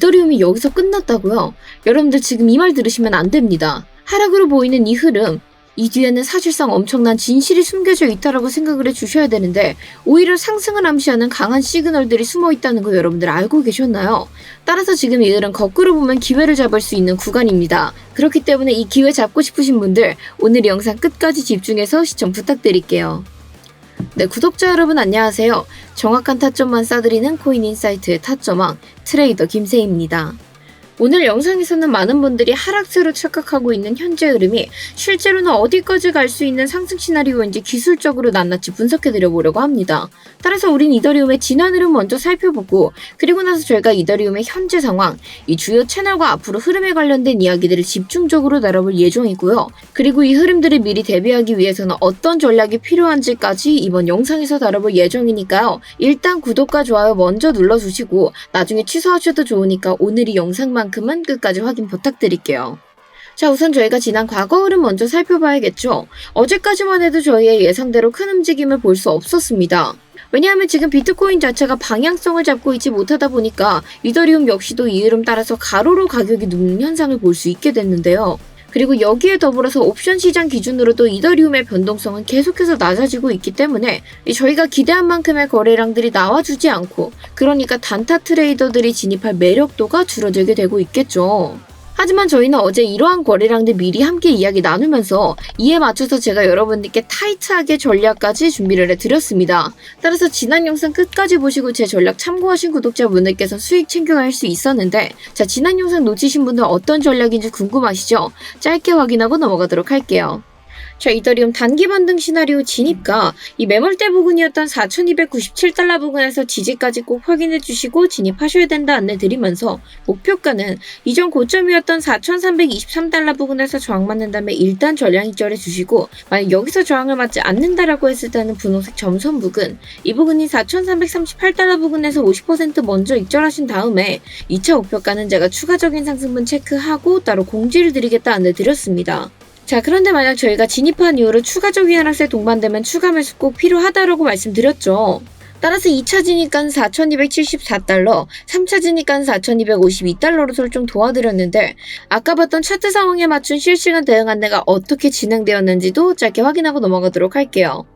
이더리움이 여기서 끝났다고요? 여러분들 지금 이 말 들으시면 안 됩니다. 하락으로 보이는 이 흐름, 이 뒤에는 사실상 엄청난 진실이 숨겨져 있다라고 생각을 해 주셔야 되는데 오히려 상승을 암시하는 강한 시그널들이 숨어 있다는 거 여러분들 알고 계셨나요? 따라서 지금 이들은 거꾸로 보면 기회를 잡을 수 있는 구간입니다. 그렇기 때문에 이 기회 잡고 싶으신 분들 오늘 영상 끝까지 집중해서 시청 부탁드릴게요. 네, 구독자 여러분 안녕하세요. 정확한 타점만 싸드리는 코인 인사이트의 타점왕 트레이더 김세희입니다. 오늘 영상에서는 많은 분들이 하락세로 착각하고 있는 현재 흐름이 실제로는 어디까지 갈 수 있는 상승 시나리오인지 기술적으로 낱낱이 분석해드려 보려고 합니다. 따라서 우린 이더리움의 지난 흐름 먼저 살펴보고 그리고 나서 저희가 이더리움의 현재 상황, 이 주요 채널과 앞으로 흐름에 관련된 이야기들을 집중적으로 다뤄볼 예정이고요. 그리고 이 흐름들을 미리 대비하기 위해서는 어떤 전략이 필요한지까지 이번 영상에서 다뤄볼 예정이니까요. 일단 구독과 좋아요 먼저 눌러주시고 나중에 취소하셔도 좋으니까 오늘 이 영상만 큼은 끝까지 확인 부탁드릴게요. 자, 우선 저희가 지난 과거 흐름 먼저 살펴봐야겠죠. 어제까지만 해도 저희의 예상대로 큰 움직임을 볼 수 없었습니다. 왜냐하면 지금 비트코인 자체가 방향성을 잡고 있지 못하다 보니까 이더리움 역시도 이 흐름 따라서 가로로 가격이 눕는 현상을 볼 수 있게 됐는데요. 그리고 여기에 더불어서 옵션 시장 기준으로 도 이더리움의 변동성은 계속해서 낮아지고 있기 때문에 이 저희가 기대한 만큼의 거래량들이 나와주지 않고 그러니까 단타 트레이더들이 진입할 매력도가 줄어들게 되고 있겠죠. 하지만 저희는 어제 이러한 거래량들 미리 함께 이야기 나누면서 이에 맞춰서 제가 여러분들께 타이트하게 전략까지 준비를 해드렸습니다. 따라서 지난 영상 끝까지 보시고 제 전략 참고하신 구독자분들께서 수익 챙겨갈 수 있었는데 자 지난 영상 놓치신 분들 어떤 전략인지 궁금하시죠? 짧게 확인하고 넘어가도록 할게요. 자, 이더리움 단기 반등 시나리오 진입가 이 매물대 부근이었던 4,297달러 부근에서 지지까지 꼭 확인해 주시고 진입하셔야 된다 안내 드리면서 목표가는 이전 고점이었던 4,323달러 부근에서 저항 맞는다면 일단 전량 입절해 주시고 만약 여기서 저항을 맞지 않는다라고 했을 때는 분홍색 점선 부근 이 부근이 4,338달러 부근에서 50% 먼저 입절하신 다음에 2차 목표가는 제가 추가적인 상승분 체크하고 따로 공지를 드리겠다 안내 드렸습니다. 자, 그런데 만약 저희가 진입한 이후로 추가적인 하락세 동반되면 추가 매수 꼭 필요하다라고 말씀드렸죠. 따라서 2차 진입가는 4,274달러, 3차 진입가는 4,252달러로 설정 도와드렸는데 아까 봤던 차트 상황에 맞춘 실시간 대응 안내가 어떻게 진행되었는지도 짧게 확인하고 넘어가도록 할게요.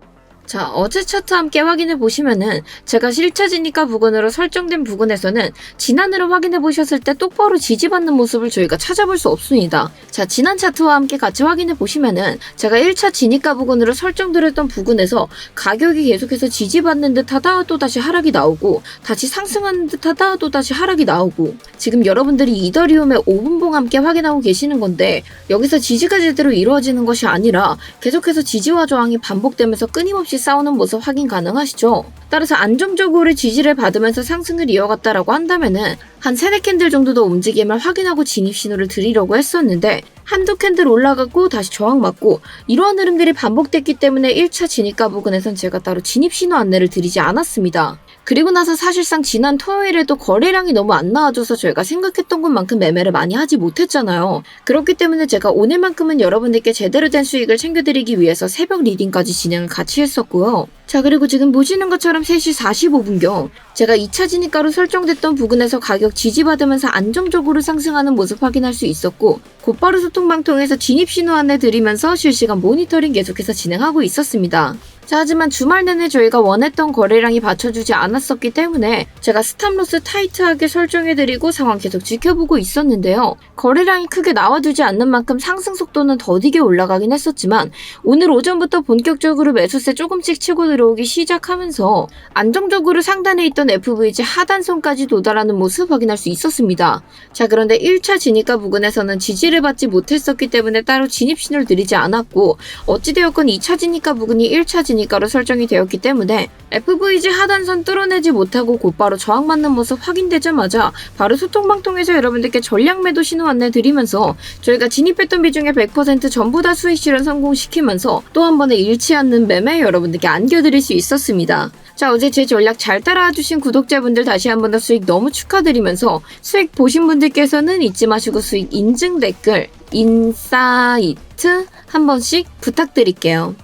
자, 어제 차트 함께 확인해 보시면은 제가 1차 진입가 부근으로 설정된 부근에서는 지난으로 확인해 보셨을 때 똑바로 지지받는 모습을 저희가 찾아볼 수 없습니다. 자, 지난 차트와 함께 같이 확인해 보시면은 제가 1차 진입가 부근으로 설정드렸던 부근에서 가격이 계속해서 지지받는 듯 하다 또 다시 하락이 나오고 다시 상승하는 듯 하다 또 다시 하락이 나오고 지금 여러분들이 이더리움의 5분봉 함께 확인하고 계시는 건데 여기서 지지가 제대로 이루어지는 것이 아니라 계속해서 지지와 저항이 반복되면서 끊임없이 싸우는 모습 확인 가능하시죠? 따라서 안정적으로 지지를 받으면서 상승을 이어갔다라고 한다면은 한 세네 캔들 정도 더 움직임을 확인하고 진입 신호를 드리려고 했었는데 한두 캔들 올라가고 다시 저항 맞고 이러한 흐름들이 반복됐기 때문에 1차 진입가 부근에선 제가 따로 진입 신호 안내를 드리지 않았습니다. 그리고 나서 사실상 지난 토요일에도 거래량이 너무 안 나와줘서 저희가 생각했던 것만큼 매매를 많이 하지 못했잖아요. 그렇기 때문에 제가 오늘만큼은 여러분들께 제대로 된 수익을 챙겨드리기 위해서 새벽 리딩까지 진행을 같이 했었고요. 자 그리고 지금 보시는 것처럼 3시 45분경 제가 2차 진입가로 설정됐던 부근에서 가격 지지받으면서 안정적으로 상승하는 모습 확인할 수 있었고 곧바로 소통방 통해서 진입 신호 안내 드리면서 실시간 모니터링 계속해서 진행하고 있었습니다. 자, 하지만 주말 내내 저희가 원했던 거래량이 받쳐주지 않았었기 때문에 제가 스탑로스 타이트하게 설정해드리고 상황 계속 지켜보고 있었는데요. 거래량이 크게 나와주지 않는 만큼 상승 속도는 더디게 올라가긴 했었지만 오늘 오전부터 본격적으로 매수세 조금씩 치고 들어오기 시작하면서 안정적으로 상단에 있던 FVG 하단선까지 도달하는 모습 확인할 수 있었습니다. 자, 그런데 1차 진입가 부근에서는 지지를 받지 못했었기 때문에 따로 진입 신호를 드리지 않았고 어찌되었건 2차 진입가 부근이 1차 진입 진입가로 설정이 되었기 때문에 FVG 하단선 뚫어내지 못하고 곧바로 저항 맞는 모습 확인되자마자 바로 소통방 통해서 여러분들께 전략 매도 신호 안내 드리면서 저희가 진입했던 비중의 100% 전부 다 수익 실현 성공시키면서 또 한 번에 잃지 않는 매매 여러분들께 안겨드릴 수 있었습니다. 자, 어제 제 전략 잘 따라와 주신 구독자분들 다시 한 번 더 수익 너무 축하드리면서 수익 보신 분들께서는 잊지 마시고 수익 인증 댓글 인사이트 한 번씩 부탁드릴게요.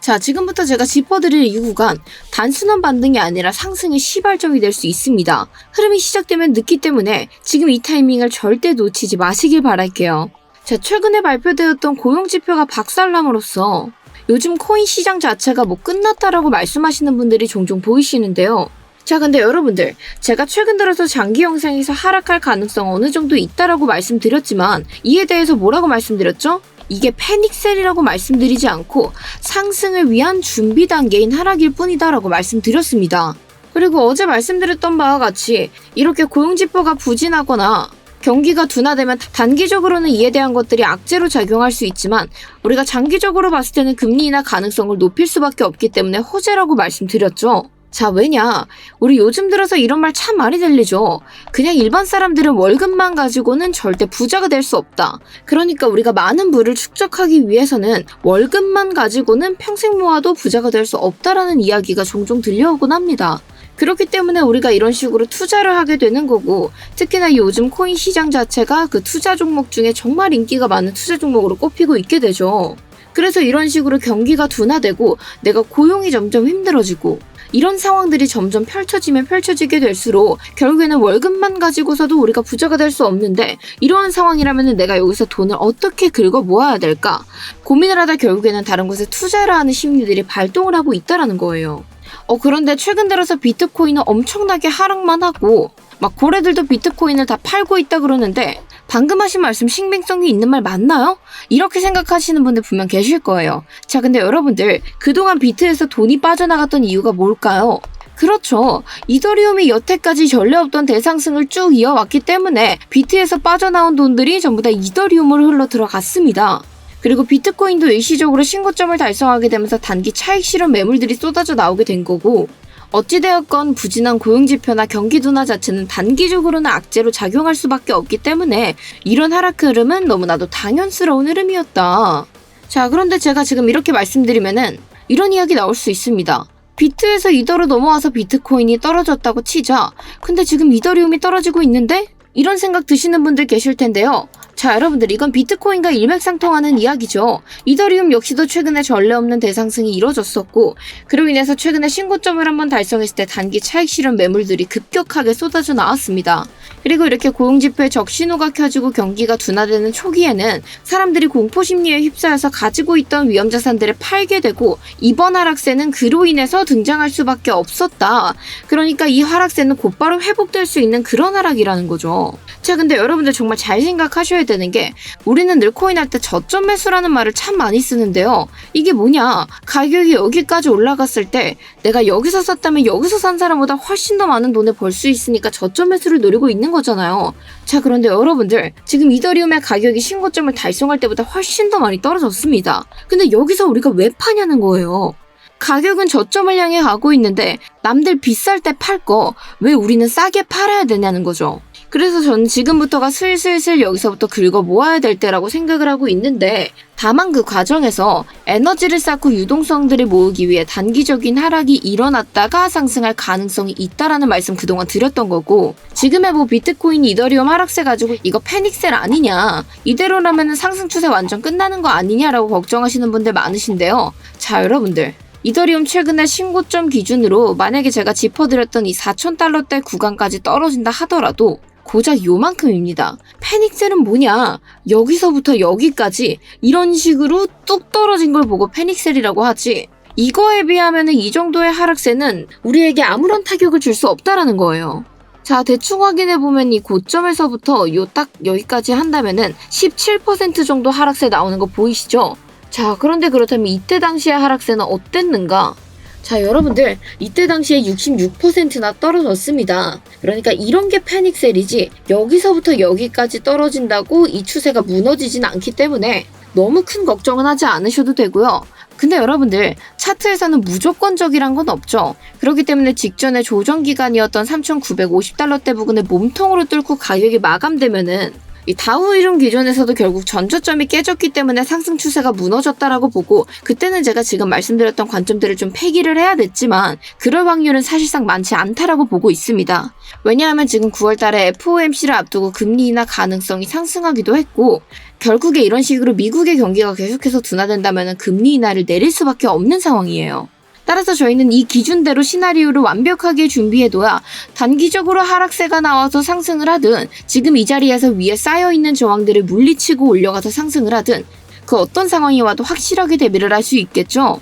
자, 지금부터 제가 짚어드릴 이 구간, 단순한 반등이 아니라 상승의 시발점이 될 수 있습니다. 흐름이 시작되면 늦기 때문에 지금 이 타이밍을 절대 놓치지 마시길 바랄게요. 자, 최근에 발표되었던 고용지표가 박살남으로써 요즘 코인 시장 자체가 뭐 끝났다라고 말씀하시는 분들이 종종 보이시는데요. 자, 근데 여러분들, 제가 최근 들어서 장기 영상에서 하락할 가능성 어느 정도 있다라고 말씀드렸지만, 이에 대해서 뭐라고 말씀드렸죠? 이게 패닉셀이라고 말씀드리지 않고 상승을 위한 준비 단계인 하락일 뿐이다라고 말씀드렸습니다. 그리고 어제 말씀드렸던 바와 같이 이렇게 고용지표가 부진하거나 경기가 둔화되면 단기적으로는 이에 대한 것들이 악재로 작용할 수 있지만 우리가 장기적으로 봤을 때는 금리 인하 가능성을 높일 수밖에 없기 때문에 호재라고 말씀드렸죠. 자, 왜냐? 우리 요즘 들어서 이런 말 참 많이 들리죠. 그냥 일반 사람들은 월급만 가지고는 절대 부자가 될 수 없다. 그러니까 우리가 많은 부를 축적하기 위해서는 월급만 가지고는 평생 모아도 부자가 될 수 없다라는 이야기가 종종 들려오곤 합니다. 그렇기 때문에 우리가 이런 식으로 투자를 하게 되는 거고, 특히나 요즘 코인 시장 자체가 그 투자 종목 중에 정말 인기가 많은 투자 종목으로 꼽히고 있게 되죠. 그래서 이런 식으로 경기가 둔화되고 내가 고용이 점점 힘들어지고 이런 상황들이 점점 펼쳐지면 펼쳐지게 될수록 결국에는 월급만 가지고서도 우리가 부자가 될 수 없는데 이러한 상황이라면 내가 여기서 돈을 어떻게 긁어 모아야 될까 고민을 하다 결국에는 다른 곳에 투자를 하는 심리들이 발동을 하고 있다라는 거예요. 어 그런데 최근 들어서 비트코인은 엄청나게 하락만 하고 막 고래들도 비트코인을 다 팔고 있다 그러는데 방금 하신 말씀 신빙성이 있는 말 맞나요? 이렇게 생각하시는 분들 분명 계실 거예요. 자, 근데 여러분들, 그동안 비트에서 돈이 빠져나갔던 이유가 뭘까요? 그렇죠. 이더리움이 여태까지 전례 없던 대상승을 쭉 이어왔기 때문에 비트에서 빠져나온 돈들이 전부 다 이더리움으로 흘러 들어갔습니다. 그리고 비트코인도 일시적으로 신고점을 달성하게 되면서 단기 차익 실현 매물들이 쏟아져 나오게 된 거고, 어찌되었건 부진한 고용지표나 경기 둔화 자체는 단기적으로는 악재로 작용할 수밖에 없기 때문에 이런 하락 흐름은 너무나도 당연스러운 흐름이었다. 자, 그런데 제가 지금 이렇게 말씀드리면은 이런 이야기 나올 수 있습니다. 비트에서 이더로 넘어와서 비트코인이 떨어졌다고 치자. 근데 지금 이더리움이 떨어지고 있는데? 이런 생각 드시는 분들 계실 텐데요. 자, 여러분들 이건 비트코인과 일맥상통하는 이야기죠. 이더리움 역시도 최근에 전례 없는 대상승이 이뤄졌었고 그로 인해서 최근에 신고점을 한번 달성했을 때 단기 차익 실현 매물들이 급격하게 쏟아져 나왔습니다. 그리고 이렇게 고용지표에 적신호가 켜지고 경기가 둔화되는 초기에는 사람들이 공포 심리에 휩싸여서 가지고 있던 위험 자산들을 팔게 되고 이번 하락세는 그로 인해서 등장할 수밖에 없었다. 그러니까 이 하락세는 곧바로 회복될 수 있는 그런 하락이라는 거죠. 자, 근데 여러분들 정말 잘 생각하셔야 되는 게 우리는 늘 코인 할 때 저점 매수라는 말을 참 많이 쓰는데요. 이게 뭐냐? 가격이 여기까지 올라갔을 때 내가 여기서 샀다면 여기서 산 사람보다 훨씬 더 많은 돈을 벌 수 있으니까 저점 매수를 노리고 있는 거잖아요. 자, 그런데 여러분들 지금 이더리움의 가격이 신고점을 달성할 때보다 훨씬 더 많이 떨어졌습니다. 근데 여기서 우리가 왜 파냐는 거예요. 가격은 저점을 향해 가고 있는데 남들 비쌀 때 팔 거 왜 우리는 싸게 팔아야 되냐는 거죠. 그래서 저는 지금부터가 슬슬슬 여기서부터 긁어 모아야 될 때라고 생각을 하고 있는데 다만 그 과정에서 에너지를 쌓고 유동성들을 모으기 위해 단기적인 하락이 일어났다가 상승할 가능성이 있다라는 말씀 그동안 드렸던 거고 지금의 뭐 비트코인 이더리움 하락세 가지고 이거 패닉셀 아니냐 이대로라면 상승 추세 완전 끝나는 거 아니냐라고 걱정하시는 분들 많으신데요. 자 여러분들. 이더리움 최근에 신고점 기준으로 만약에 제가 짚어드렸던 이 4,000달러대 구간까지 떨어진다 하더라도 고작 요만큼입니다. 패닉셀은 뭐냐? 여기서부터 여기까지 이런 식으로 뚝 떨어진 걸 보고 패닉셀이라고 하지. 이거에 비하면 이 정도의 하락세는 우리에게 아무런 타격을 줄 수 없다라는 거예요. 자, 대충 확인해보면 이 고점에서부터 요 딱 여기까지 한다면은 17% 정도 하락세 나오는 거 보이시죠? 자, 그런데 그렇다면 이때 당시의 하락세는 어땠는가? 자, 여러분들, 이때 당시에 66%나 떨어졌습니다. 그러니까 이런 게 패닉셀이지, 여기서부터 여기까지 떨어진다고 이 추세가 무너지진 않기 때문에 너무 큰 걱정은 하지 않으셔도 되고요. 근데 여러분들, 차트에서는 무조건적이란 건 없죠. 그렇기 때문에 직전에 조정 기간이었던 3,950달러대 부근을 몸통으로 뚫고 가격이 마감되면은 이 다우 이론 기준에서도 결국 전저점이 깨졌기 때문에 상승 추세가 무너졌다라고 보고 그때는 제가 지금 말씀드렸던 관점들을 좀 폐기를 해야 됐지만 그럴 확률은 사실상 많지 않다라고 보고 있습니다. 왜냐하면 지금 9월 달에 FOMC를 앞두고 금리 인하 가능성이 상승하기도 했고 결국에 이런 식으로 미국의 경기가 계속해서 둔화된다면 금리 인하를 내릴 수밖에 없는 상황이에요. 따라서 저희는 이 기준대로 시나리오를 완벽하게 준비해둬야 단기적으로 하락세가 나와서 상승을 하든 지금 이 자리에서 위에 쌓여있는 저항들을 물리치고 올려가서 상승을 하든 그 어떤 상황이 와도 확실하게 대비를 할 수 있겠죠.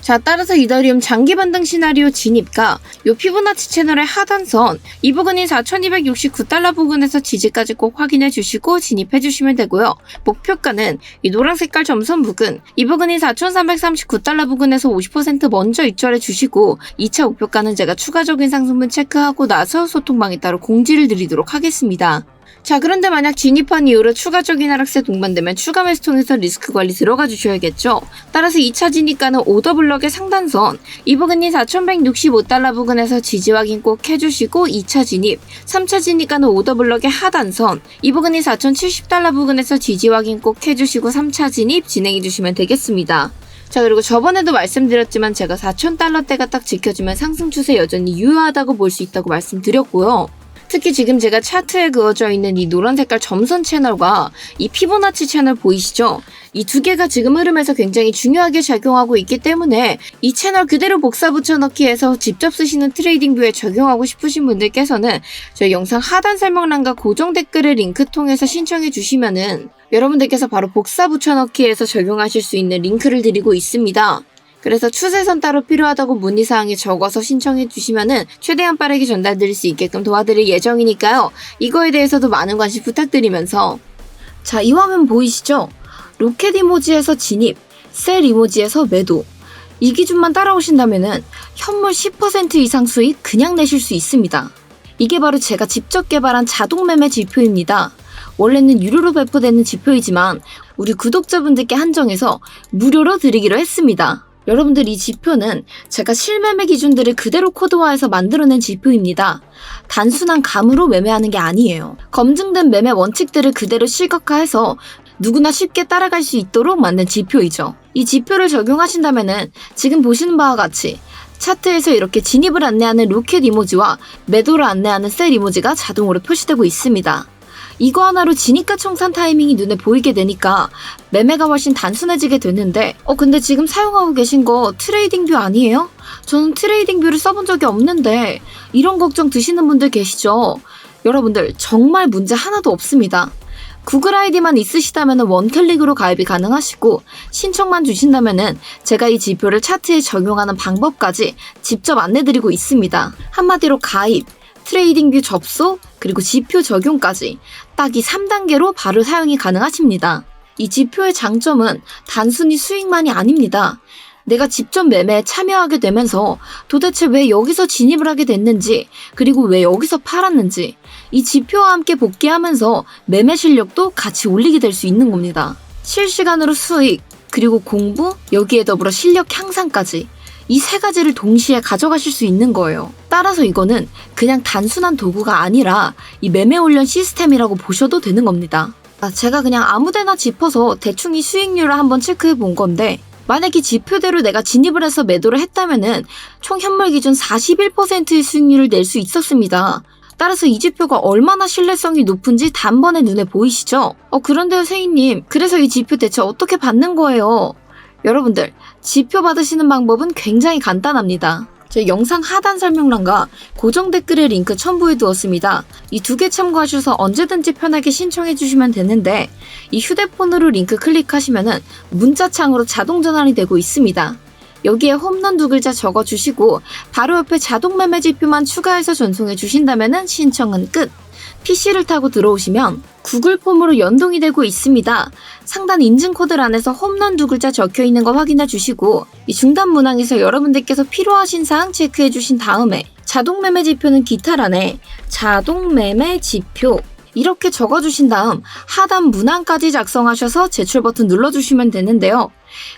자, 따라서 이더리움 장기 반등 시나리오 진입가 요 피보나치 채널의 하단선 이 부근인 4269달러 부근에서 지지까지 꼭 확인해 주시고 진입해 주시면 되고요. 목표가는 이 노란 색깔 점선 부근 이 부근인 4339달러 부근에서 50% 먼저 입절해 주시고 2차 목표가는 제가 추가적인 상승분 체크하고 나서 소통방에 따로 공지를 드리도록 하겠습니다. 자, 그런데 만약 진입한 이후로 추가적인 하락세 동반되면 추가 매수 통해서 리스크 관리 들어가 주셔야겠죠. 따라서 2차 진입가는 오더 블럭의 상단선, 이 부근이 4,165달러 부근에서 지지 확인 꼭 해주시고 2차 진입, 3차 진입가는 오더 블럭의 하단선, 이 부근이 4,070달러 부근에서 지지 확인 꼭 해주시고 3차 진입 진행해 주시면 되겠습니다. 자 그리고 저번에도 말씀드렸지만 제가 4,000달러대가 딱 지켜지면 상승 추세 여전히 유효하다고 볼 수 있다고 말씀드렸고요. 특히 지금 제가 차트에 그어져 있는 이 노란 색깔 점선 채널과 이 피보나치 채널 보이시죠? 이 두 개가 지금 흐름에서 굉장히 중요하게 작용하고 있기 때문에 이 채널 그대로 복사 붙여넣기 해서 직접 쓰시는 트레이딩 뷰에 적용하고 싶으신 분들께서는 저희 영상 하단 설명란과 고정 댓글을 링크 통해서 신청해 주시면은 여러분들께서 바로 복사 붙여넣기 해서 적용하실 수 있는 링크를 드리고 있습니다. 그래서 추세선 따로 필요하다고 문의사항에 적어서 신청해 주시면은 최대한 빠르게 전달드릴 수 있게끔 도와드릴 예정이니까요. 이거에 대해서도 많은 관심 부탁드리면서 자, 이 화면 보이시죠? 로켓 이모지에서 진입, 셀 이모지에서 매도. 이 기준만 따라오신다면은 현물 10% 이상 수익 그냥 내실 수 있습니다. 이게 바로 제가 직접 개발한 자동 매매 지표입니다. 원래는 유료로 배포되는 지표이지만 우리 구독자분들께 한정해서 무료로 드리기로 했습니다. 여러분들 이 지표는 제가 실매매 기준들을 그대로 코드화해서 만들어낸 지표입니다. 단순한 감으로 매매하는 게 아니에요. 검증된 매매 원칙들을 그대로 실각화해서 누구나 쉽게 따라갈 수 있도록 만든 지표이죠. 이 지표를 적용하신다면은 지금 보시는 바와 같이 차트에서 이렇게 진입을 안내하는 로켓 이모지와 매도를 안내하는 셀 이모지가 자동으로 표시되고 있습니다. 이거 하나로 진입가 청산 타이밍이 눈에 보이게 되니까 매매가 훨씬 단순해지게 됐는데 어 근데 지금 사용하고 계신 거 트레이딩 뷰 아니에요? 저는 트레이딩 뷰를 써본 적이 없는데 이런 걱정 드시는 분들 계시죠? 여러분들 정말 문제 하나도 없습니다. 구글 아이디만 있으시다면 원클릭으로 가입이 가능하시고 신청만 주신다면 제가 이 지표를 차트에 적용하는 방법까지 직접 안내드리고 있습니다. 한마디로 가입, 트레이딩 뷰 접속, 그리고 지표 적용까지 딱 이 3단계로 바로 사용이 가능하십니다. 이 지표의 장점은 단순히 수익만이 아닙니다. 내가 직접 매매에 참여하게 되면서 도대체 왜 여기서 진입을 하게 됐는지, 그리고 왜 여기서 팔았는지, 이 지표와 함께 복귀하면서 매매 실력도 같이 올리게 될 수 있는 겁니다. 실시간으로 수익, 그리고 공부, 여기에 더불어 실력 향상까지 이 세 가지를 동시에 가져가실 수 있는 거예요. 따라서 이거는 그냥 단순한 도구가 아니라 이 매매 훈련 시스템이라고 보셔도 되는 겁니다. 아, 제가 그냥 아무데나 짚어서 대충 이 수익률을 한번 체크해 본 건데 만약에 지표대로 내가 진입을 해서 매도를 했다면은 총 현물 기준 41%의 수익률을 낼 수 있었습니다. 따라서 이 지표가 얼마나 신뢰성이 높은지 단번에 눈에 보이시죠? 어, 그런데요, 세희님. 그래서 이 지표 대체 어떻게 받는 거예요? 여러분들, 지표 받으시는 방법은 굉장히 간단합니다. 제 영상 하단 설명란과 고정 댓글에 링크 첨부해 두었습니다. 이 두 개 참고하셔서 언제든지 편하게 신청해 주시면 되는데 이 휴대폰으로 링크 클릭하시면은 문자창으로 자동 전환이 되고 있습니다. 여기에 홈런 두 글자 적어 주시고 바로 옆에 자동 매매 지표만 추가해서 전송해 주신다면은 신청은 끝. PC를 타고 들어오시면 구글 폼으로 연동이 되고 있습니다. 상단 인증 코드란에서 홈런 두 글자 적혀 있는 거 확인해 주시고 이 중단 문항에서 여러분들께서 필요하신 사항 체크해 주신 다음에 자동 매매 지표는 기타란에 자동 매매 지표 이렇게 적어주신 다음 하단 문항까지 작성하셔서 제출 버튼 눌러주시면 되는데요.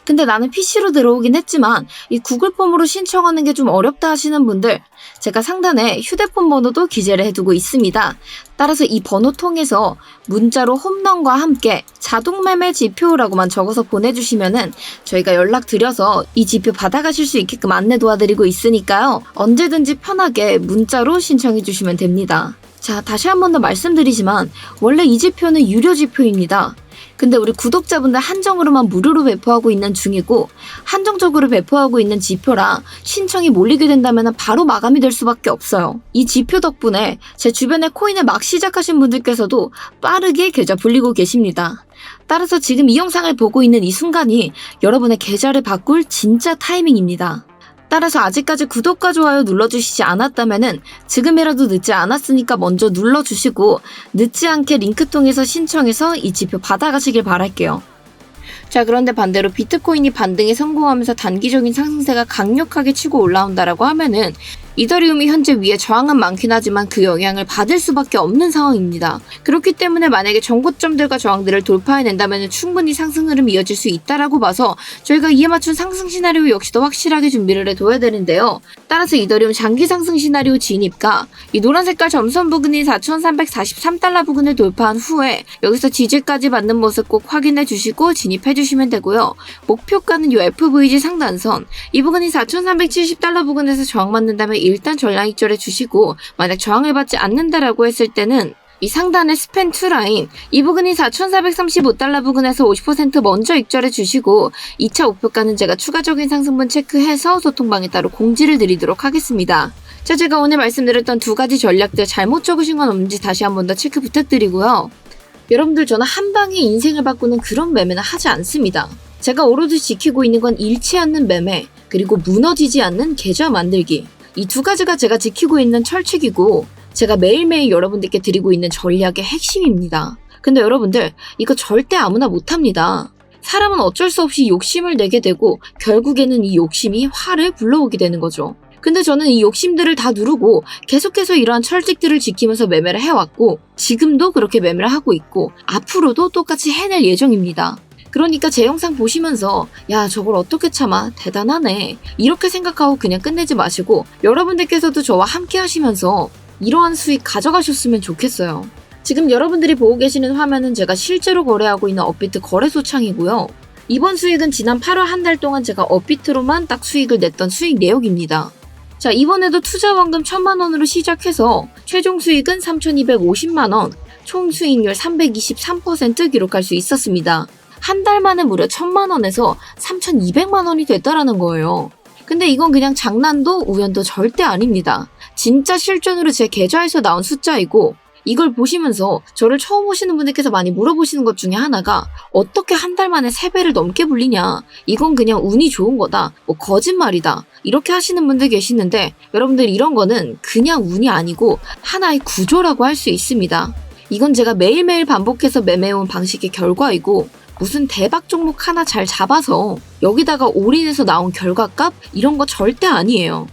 근데 나는 PC로 들어오긴 했지만 이 구글 폼으로 신청하는 게 좀 어렵다 하시는 분들 제가 상단에 휴대폰 번호도 기재를 해두고 있습니다. 따라서 이 번호 통해서 문자로 홈런과 함께 자동 매매 지표라고만 적어서 보내주시면은 저희가 연락드려서 이 지표 받아가실 수 있게끔 안내 도와드리고 있으니까요. 언제든지 편하게 문자로 신청해 주시면 됩니다. 자, 다시 한 번 더 말씀드리지만 원래 이 지표는 유료 지표입니다. 근데 우리 구독자분들 한정으로만 무료로 배포하고 있는 중이고 한정적으로 배포하고 있는 지표라 신청이 몰리게 된다면 바로 마감이 될 수밖에 없어요. 이 지표 덕분에 제 주변에 코인을 막 시작하신 분들께서도 빠르게 계좌 불리고 계십니다. 따라서 지금 이 영상을 보고 있는 이 순간이 여러분의 계좌를 바꿀 진짜 타이밍입니다. 따라서 아직까지 구독과 좋아요 눌러주시지 않았다면은 지금이라도 늦지 않았으니까 먼저 눌러주시고 늦지 않게 링크 통해서 신청해서 이 지표 받아가시길 바랄게요. 자, 그런데 반대로 비트코인이 반등에 성공하면서 단기적인 상승세가 강력하게 치고 올라온다라고 하면은 이더리움이 현재 위에 저항은 많긴 하지만 그 영향을 받을 수밖에 없는 상황입니다. 그렇기 때문에 만약에 정고점들과 저항들을 돌파해낸다면 충분히 상승 흐름이 이어질 수 있다라고 봐서 저희가 이에 맞춘 상승 시나리오 역시도 확실하게 준비를 해둬야 되는데요. 따라서 이더리움 장기 상승 시나리오 진입과 이 노란 색깔 점선 부근인 4,343달러 부근을 돌파한 후에 여기서 지지까지 받는 모습 꼭 확인해 주시고 진입해 주시면 되고요. 목표가는 이 FVG 상단선 이 부근이 4,370달러 부근에서 저항 맞는다면 일단 전량 익절해 주시고 만약 저항을 받지 않는다라고 했을 때는 이 상단의 스팬 2 라인 이 부근이 4,435달러 부근에서 50% 먼저 익절해 주시고 2차 목표가는 제가 추가적인 상승분 체크해서 소통방에 따로 공지를 드리도록 하겠습니다. 자, 제가 오늘 말씀드렸던 두 가지 전략들 잘못 적으신 건 없는지 다시 한 번 더 체크 부탁드리고요. 여러분들 저는 한 방에 인생을 바꾸는 그런 매매는 하지 않습니다. 제가 오로지 지키고 있는 건 잃지 않는 매매, 그리고 무너지지 않는 계좌 만들기. 이 두 가지가 제가 지키고 있는 철칙이고, 제가 매일매일 여러분들께 드리고 있는 전략의 핵심입니다. 근데 여러분들, 이거 절대 아무나 못합니다. 사람은 어쩔 수 없이 욕심을 내게 되고, 결국에는 이 욕심이 화를 불러오게 되는 거죠. 근데 저는 이 욕심들을 다 누르고 계속해서 이러한 철칙들을 지키면서 매매를 해왔고 지금도 그렇게 매매를 하고 있고 앞으로도 똑같이 해낼 예정입니다. 그러니까 제 영상 보시면서 야 저걸 어떻게 참아 대단하네 이렇게 생각하고 그냥 끝내지 마시고 여러분들께서도 저와 함께 하시면서 이러한 수익 가져가셨으면 좋겠어요. 지금 여러분들이 보고 계시는 화면은 제가 실제로 거래하고 있는 업비트 거래소 창이고요. 이번 수익은 지난 8월 한 달 동안 제가 업비트로만 딱 수익을 냈던 수익 내역입니다. 자, 이번에도 투자 원금 1000만 원으로 시작해서 최종 수익은 3250만 원, 총 수익률 323% 기록할 수 있었습니다. 한 달 만에 무려 1000만 원에서 3200만 원이 됐다라는 거예요. 근데 이건 그냥 장난도 우연도 절대 아닙니다. 진짜 실전으로 제 계좌에서 나온 숫자이고 이걸 보시면서 저를 처음 오시는 분들께서 많이 물어보시는 것 중에 하나가 어떻게 한 달 만에 3배를 넘게 불리냐 이건 그냥 운이 좋은 거다 뭐 거짓말이다 이렇게 하시는 분들 계시는데 여러분들 이런 거는 그냥 운이 아니고 하나의 구조라고 할 수 있습니다 이건 제가 매일매일 반복해서 매매해온 방식의 결과이고 무슨 대박 종목 하나 잘 잡아서 여기다가 올인해서 나온 결과값 이런 거 절대 아니에요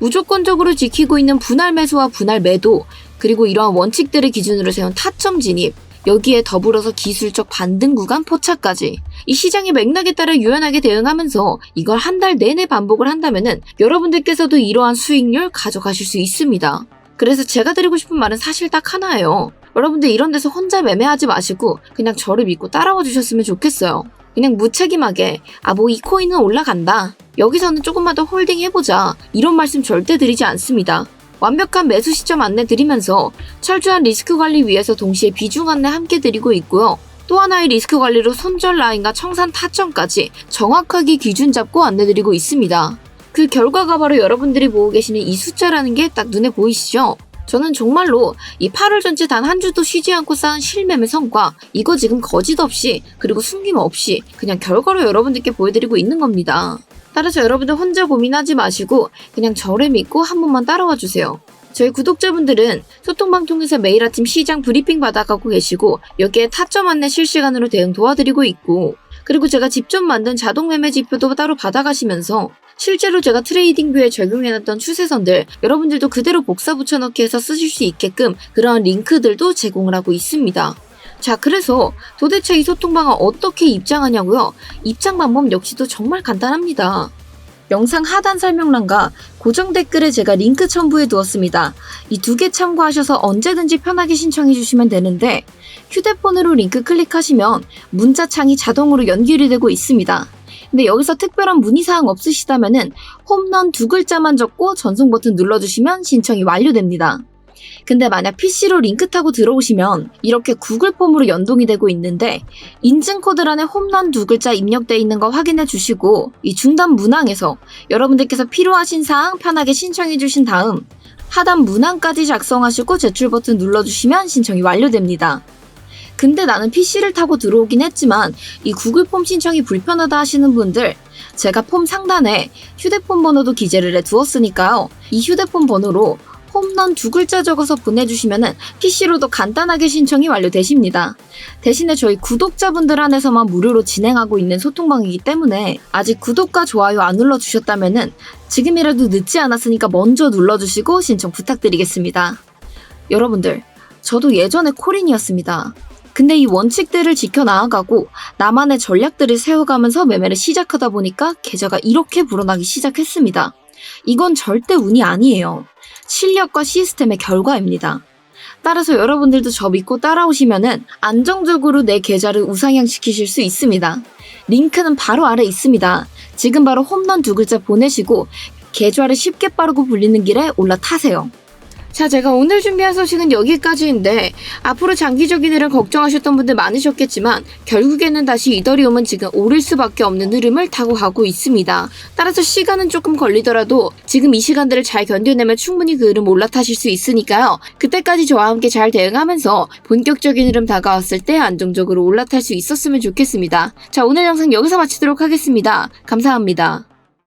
무조건적으로 지키고 있는 분할 매수와 분할 매도 그리고 이러한 원칙들을 기준으로 세운 타점 진입, 여기에 더불어서 기술적 반등 구간 포착까지 이 시장의 맥락에 따라 유연하게 대응하면서 이걸 한 달 내내 반복을 한다면은 여러분들께서도 이러한 수익률 가져가실 수 있습니다. 그래서 제가 드리고 싶은 말은 사실 딱 하나예요. 여러분들 이런 데서 혼자 매매하지 마시고 그냥 저를 믿고 따라와 주셨으면 좋겠어요. 그냥 무책임하게 아 뭐 이 코인은 올라간다. 여기서는 조금만 더 홀딩 해보자. 이런 말씀 절대 드리지 않습니다. 완벽한 매수 시점 안내 드리면서 철저한 리스크 관리 위해서 동시에 비중 안내 함께 드리고 있고요. 또 하나의 리스크 관리로 손절 라인과 청산 타점까지 정확하게 기준 잡고 안내 드리고 있습니다. 그 결과가 바로 여러분들이 보고 계시는 이 숫자라는 게 딱 눈에 보이시죠? 저는 정말로 이 8월 전체 단 한 주도 쉬지 않고 쌓은 실매매 성과 이거 지금 거짓 없이 그리고 숨김 없이 그냥 결과로 여러분들께 보여드리고 있는 겁니다. 따라서 여러분들 혼자 고민하지 마시고 그냥 저를 믿고 한 번만 따라와 주세요. 저희 구독자분들은 소통방 통해서 매일 아침 시장 브리핑 받아가고 계시고 여기에 타점 안내 실시간으로 대응 도와드리고 있고 그리고 제가 직접 만든 자동 매매 지표도 따로 받아가시면서 실제로 제가 트레이딩뷰에 적용해놨던 추세선들 여러분들도 그대로 복사 붙여넣기 해서 쓰실 수 있게끔 그러한 링크들도 제공을 하고 있습니다. 자, 그래서 도대체 이 소통방은 어떻게 입장하냐고요? 입장 방법 역시도 정말 간단합니다. 영상 하단 설명란과 고정 댓글에 제가 링크 첨부해 두었습니다. 이 두 개 참고하셔서 언제든지 편하게 신청해 주시면 되는데 휴대폰으로 링크 클릭하시면 문자창이 자동으로 연결이 되고 있습니다. 근데 여기서 특별한 문의사항 없으시다면은 홈런 두 글자만 적고 전송 버튼 눌러주시면 신청이 완료됩니다. 근데 만약 PC로 링크 타고 들어오시면 이렇게 구글 폼으로 연동이 되고 있는데 인증 코드란에 홈런 두 글자 입력되어 있는 거 확인해 주시고 이 중단 문항에서 여러분들께서 필요하신 사항 편하게 신청해 주신 다음 하단 문항까지 작성하시고 제출 버튼 눌러주시면 신청이 완료됩니다. 근데 나는 PC를 타고 들어오긴 했지만 이 구글 폼 신청이 불편하다 하시는 분들 제가 폼 상단에 휴대폰 번호도 기재를 해 두었으니까요. 이 휴대폰 번호로 홈런 두 글자 적어서 보내주시면은 PC로도 간단하게 신청이 완료되십니다. 대신에 저희 구독자분들 한해서만 무료로 진행하고 있는 소통방이기 때문에 아직 구독과 좋아요 안 눌러주셨다면은 지금이라도 늦지 않았으니까 먼저 눌러주시고 신청 부탁드리겠습니다. 여러분들, 저도 예전에 코린이었습니다. 근데 이 원칙들을 지켜 나아가고 나만의 전략들을 세워가면서 매매를 시작하다 보니까 계좌가 이렇게 불어나기 시작했습니다. 이건 절대 운이 아니에요. 실력과 시스템의 결과입니다. 따라서 여러분들도 저 믿고 따라오시면은 안정적으로 내 계좌를 우상향시키실 수 있습니다. 링크는 바로 아래 있습니다. 지금 바로 홈런 두 글자 보내시고 계좌를 쉽게 빠르고 불리는 길에 올라타세요. 자, 제가 오늘 준비한 소식은 여기까지인데 앞으로 장기적인 흐름 걱정하셨던 분들 많으셨겠지만 결국에는 다시 이더리움은 지금 오를 수밖에 없는 흐름을 타고 가고 있습니다. 따라서 시간은 조금 걸리더라도 지금 이 시간들을 잘 견뎌내면 충분히 그 흐름 올라타실 수 있으니까요. 그때까지 저와 함께 잘 대응하면서 본격적인 흐름 다가왔을 때 안정적으로 올라탈 수 있었으면 좋겠습니다. 자, 오늘 영상 여기서 마치도록 하겠습니다. 감사합니다.